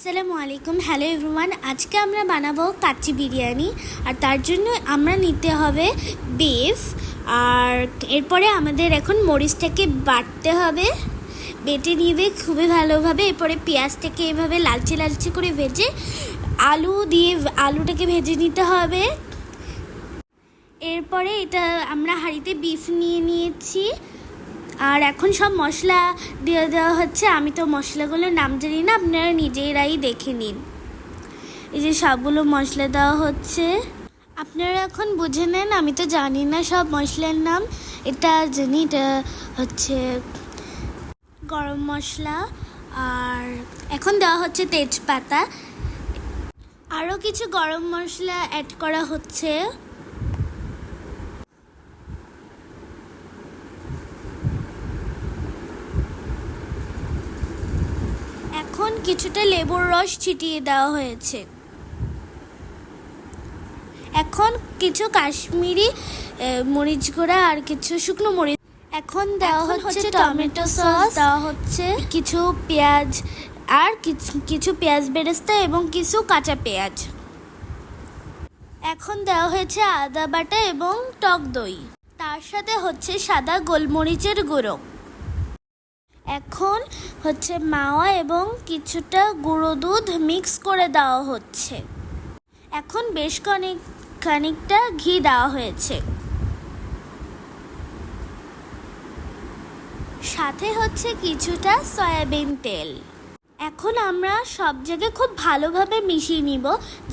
আসসালামু আলাইকুম। Hello everyone আজকে আমরা বানাবো কাচ্চি বিরিয়ানি। আর তার জন্য আমরা নিতে হবে বেফ আর এরপরে আমাদের এখন মরিচটাকে বাটতে হবে। বেটে নিবে খুবই ভালোভাবে। এরপরে পেঁয়াজটাকে এভাবে লালচে লালচে করে ভেজে আলু দিয়ে আলুটাকে ভেজে নিতে হবে। এরপরে এটা আমরা হাঁড়িতে বিফ নিয়ে নিয়েছি। আর এখন সব মশলা দিয়ে দেওয়া হচ্ছে। আমি তো মশলাগুলোর নাম জানি না, আপনারা নিজেরাই দেখে নিন। এই যে সবগুলো মশলা দেওয়া হচ্ছে। আপনারা এখন বুঝে নেন, আমি তো জানি না সব মশলার নাম। এটা জানি, এটা হচ্ছে গরম মশলা। আর এখন দেওয়া হচ্ছে তেজপাতা। আরও কিছু গরম মশলা অ্যাড করা হচ্ছে এখন কিছুটা লেবুর রস ছিটিয়ে দেওয়া হয়েছে। এখন কিছু কাশ্মীরি মরিচ গুঁড়া আর কিছু শুকনো মরিচ। এখন দেওয়া হচ্ছে টমেটো সস। দেওয়া হচ্ছে কিছু পেঁয়াজ আর কিছু কিছু পেঁয়াজ বেরেস্তা এবং কিছু কাঁচা পেঁয়াজ। এখন দেওয়া হয়েছে আদা বাটা এবং টক দই। তার সাথে হচ্ছে সাদা গোলমরিচের গুঁড়ো। এখন হচ্ছে মাওয়া এবং কিছুটা গুঁড়ো দুধ মিক্স করে দেওয়া হচ্ছে। এখন বেশ খানিক, খানিকটা ঘি দেওয়া হয়েছে। সাথে হচ্ছে কিছুটা সয়াবিন তেল। এখন আমরা সব জায়গায় খুব ভালোভাবে মিশিয়ে নিব,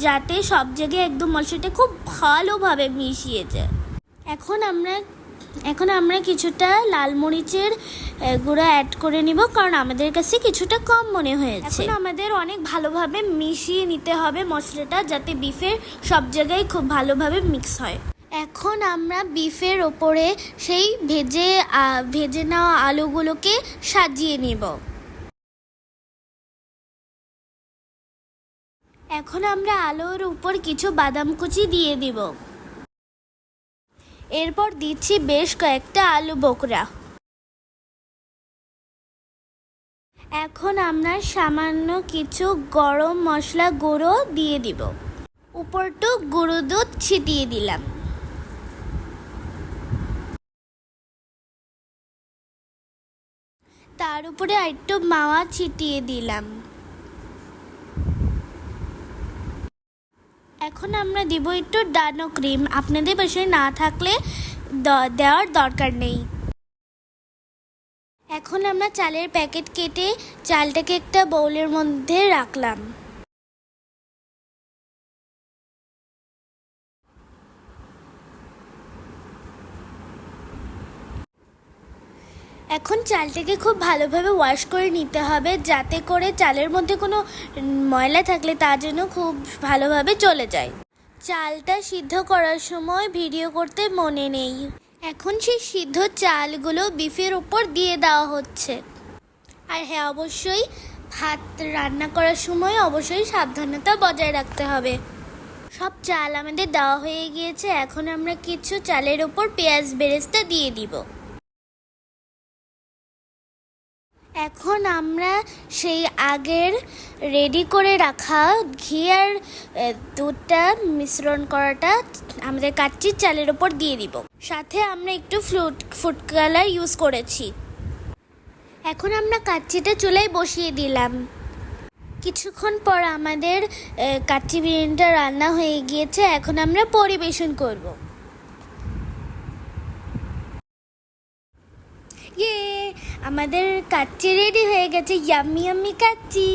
যাতে সব জায়গায় একদম মশলাটা খুব ভালোভাবে মিশিয়ে যায়। এখন আমরা এখন আমরা কিছুটা লাল মরিচের গুঁড়া অ্যাড করে নিব কারণ আমাদের কাছে কিছুটা কম মনে হয়েছে। এখন আমাদের অনেক ভালোভাবে মিশিয়ে নিতে হবে মশলাটা যাতে বিফের সব জায়গায় খুব ভালোভাবে মিক্স হয়। এখন আমরা বিফের ওপরে সেই ভেজে ভেজে নেওয়া আলুগুলোকে সাজিয়ে নিব। এখন আমরা আলুর উপর কিছু বাদাম কুচি দিয়ে দিব। এরপর দিচ্ছি বেশ কয়েকটা আলু বোকরা। এখন আমরা সামান্য কিছু গরম মশলা গুঁড়ো দিয়ে দিব। উপরটু গুঁড়ো দুধ ছিটিয়ে দিলাম। তার উপরে একটু মাওয়া ছিটিয়ে দিলাম। এখন আমরা দিব একটু ডানো ক্রিম। আপনাদের বাসায় না থাকলে দেওয়ার দরকার নেই। এখন আমরা চালের প্যাকেট কেটে চালটাকে একটা বউলের মধ্যে রাখলাম। এখন চালটাকে খুব ভালোভাবে ওয়াশ করে নিতে হবে, যাতে করে চালের মধ্যে কোনো ময়লা থাকলে তা যেন খুব ভালোভাবে চলে যায়। চালটা সিদ্ধ করার সময় ভিডিও করতে মনে নেই। এখন সেই সিদ্ধ চালগুলো বিফের উপর দিয়ে দেওয়া হচ্ছে। আর হ্যাঁ অবশ্যই ভাত রান্না করার সময় অবশ্যই সাবধানতা বজায় রাখতে হবে। সব চাল আমাদের দেওয়া হয়ে গিয়েছে, এখন আমরা কিছু চালের ওপর পেঁয়াজ বেরেস্তা দিয়ে দিব। এখন আমরা সেই আগের রেডি করে রাখা ঘি আর দুধটা মিশ্রণ করাটা আমাদের কাচ্চির চালের ওপর দিয়ে দিব। সাথে আমরা একটু ফ্লুট ফুড কালার ইউজ করেছি। এখন আমরা কাচ্চিটা চুলায় বসিয়ে দিলাম। কিছুক্ষণ পর আমাদের কাচ্চি বিরিয়ানিটা রান্না হয়ে গিয়েছে, এখন আমরা পরিবেশন করব। আমাদের কাচ্চি রেডি হয়ে গেছে ইয়াম্মি ইয়াম্মি কাচ্চি।